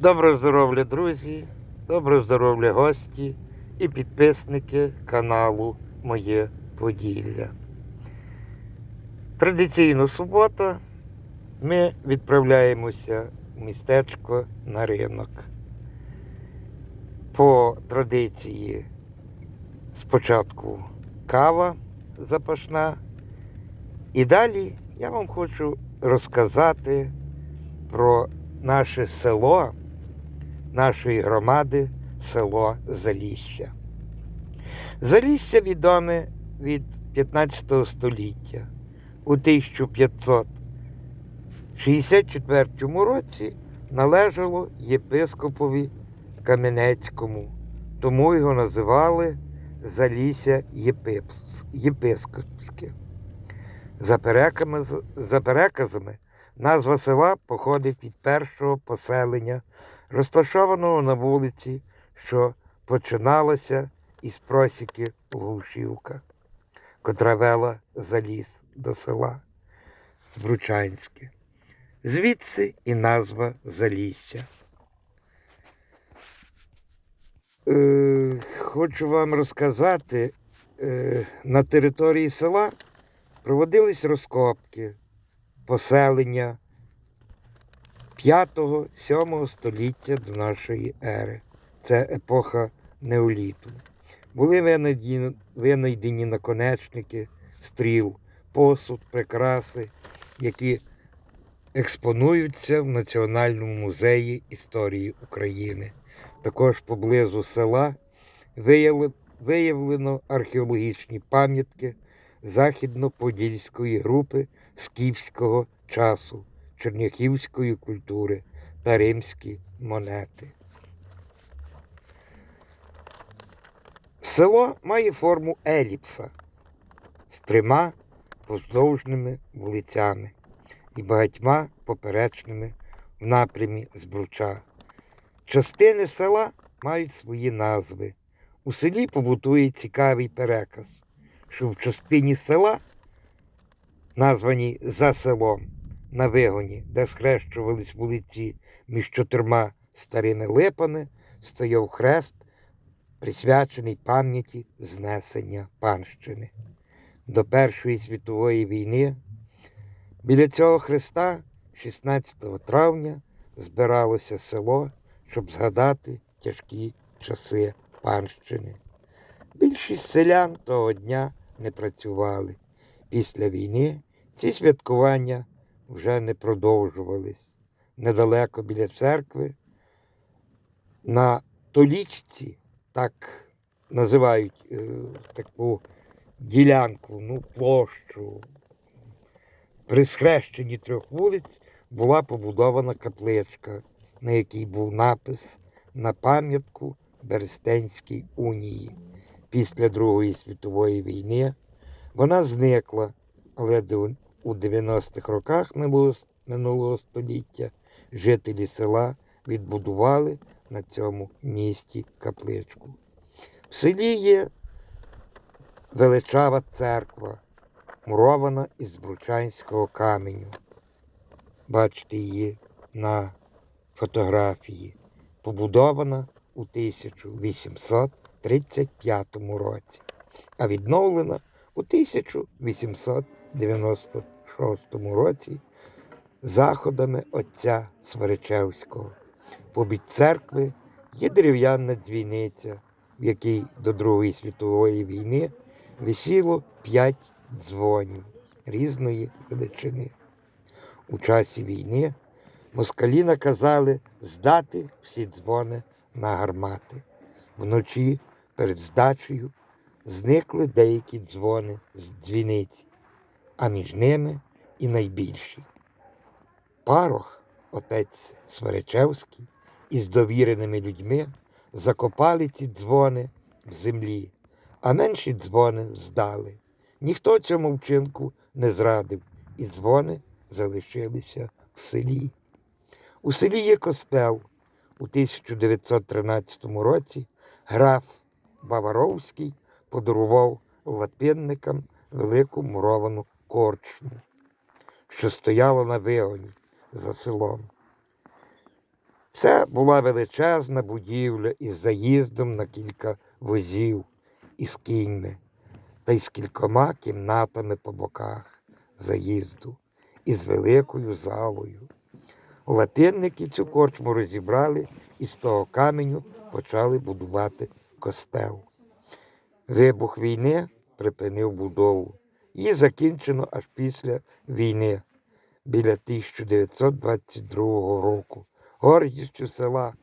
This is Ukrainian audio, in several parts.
Доброго здоров'я, друзі, доброго здоров'я гості і підписники каналу Моє Поділля. Традиційно субота ми відправляємося в містечко на ринок. По традиції спочатку кава запашна. І далі я вам хочу розказати про наше село, нашої громади, село Залісся. Залісся відоме від 15 століття. У 1564 році належало єпископові Кам'янецькому, тому його називали Залісся Єпископське. За, переками, за переказами, назва села походить від першого поселення, розташованого на вулиці, що починалася із просіки Глушівка, котра вела за ліс до села Збручанське. Звідси і назва Залісся. Е, хочу вам розказати, е, на території села проводились розкопки, поселення 5-7 століття до нашої ери. Це епоха неоліту. Були винайдені, наконечники, стріл, посуд, прикраси, які експонуються в Національному музеї історії України. Також поблизу села виявлено археологічні пам'ятки західно-подільської групи скіфського часу, черняхівської культури та римські монети. Село має форму еліпса з трьома поздовжними вулицями і багатьма поперечними в напрямі Збруча. Частини села мають свої назви. У селі побутує цікавий переказ, що в частині села, названій за селом, на вигоні, де схрещувались вулиці між чотирма старими липами, стояв хрест, присвячений пам'яті знесення панщини. До Першої світової війни біля цього хреста 16 травня збиралося село, щоб згадати тяжкі часи панщини. Більшість селян того дня не працювали. Після війни ці святкування вже не продовжувались. Недалеко біля церкви на Толічці, так називають е, таку ділянку, ну, площу. При схрещенні трьох вулиць була побудована капличка, на якій був напис на пам'ятку Берестенській унії. Після Другої світової війни вона зникла, але у 90-х роках минулого, століття жителі села відбудували на цьому місці капличку. В селі є величава церква, мурована із бручанського каменю. Бачите її на фотографії, побудована у 1835 році, а відновлена у 1896 році заходами отця Сваричевського. Побіч церкви є дерев'яна дзвіниця, в якій до Другої світової війни висіло п'ять дзвонів різної величини. У часі війни москалі наказали здати всі дзвони на гармати. Вночі перед здачею зникли деякі дзвони з дзвіниці, а між ними і найбільші. Парох, отець Сваричевський, із довіреними людьми закопали ці дзвони в землі, а менші дзвони здали. Ніхто цьому вчинку не зрадив, і дзвони залишилися в селі. У селі є костел. У 1913 році граф Баваровський подарував латинникам велику муровану корчму, що стояла на вигоні за селом. Це була величезна будівля із заїздом на кілька возів із кіньми та з кількома кімнатами по боках заїзду із великою залою. Латинники цю корчму розібрали і з того каменю почали будувати костел. Вибух війни припинив будову. Її закінчено аж після війни, біля 1922 року. Гордістю села,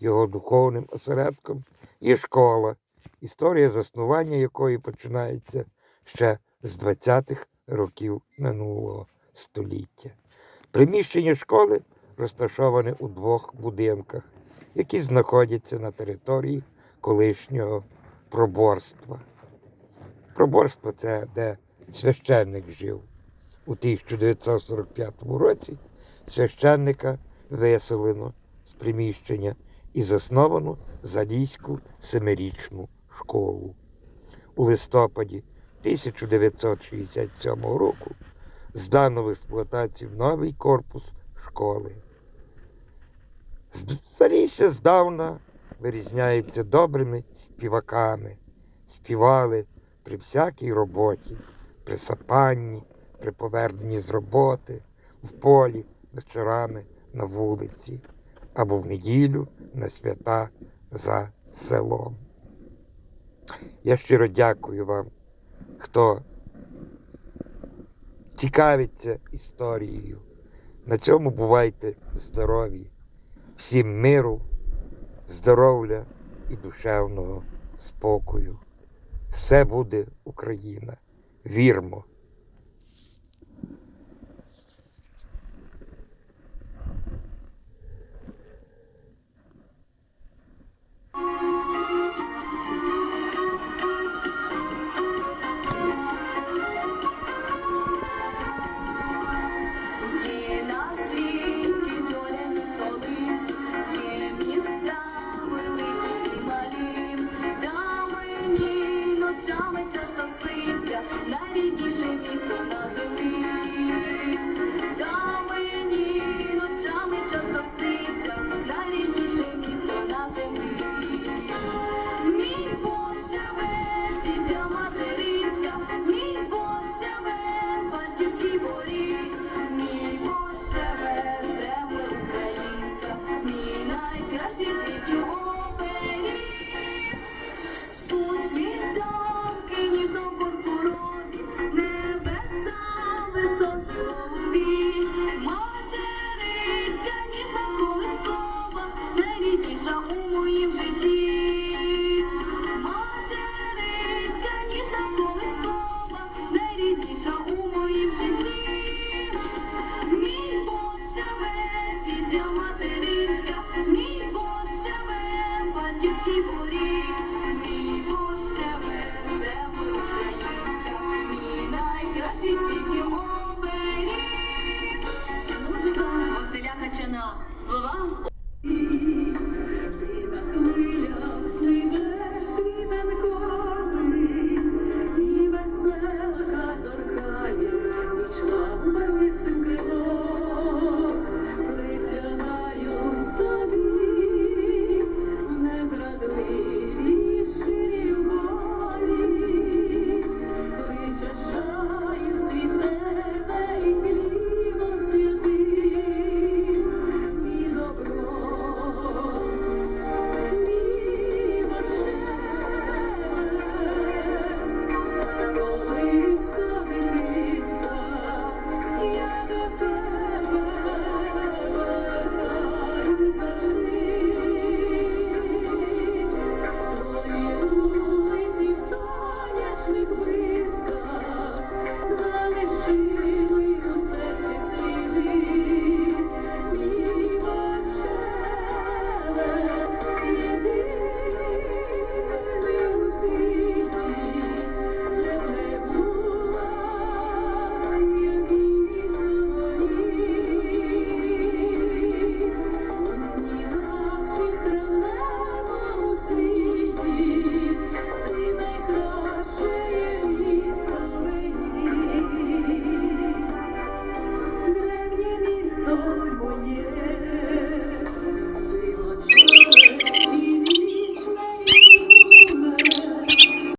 його духовним осередком є школа, історія заснування якої починається ще з 20-х років минулого століття. Приміщення школи розташоване у двох будинках, які знаходяться на території колишнього проборства. Проборство це де священник жив. У 1945 році священника виселено з приміщення і засновано Залізьку семирічну школу. У листопаді 1967 року здано в експлуатацію новий корпус школи. Залісся здавна вирізняється добрими співаками. Співали при всякій роботі, при сапанні, при поверненні з роботи, в полі, вечорами на вулиці або в неділю на свята за селом. Я щиро дякую вам, хто цікавиться історією. На цьому бувайте здорові. Всім миру, здоров'я і душевного спокою. Все буде Україна. Вірмо!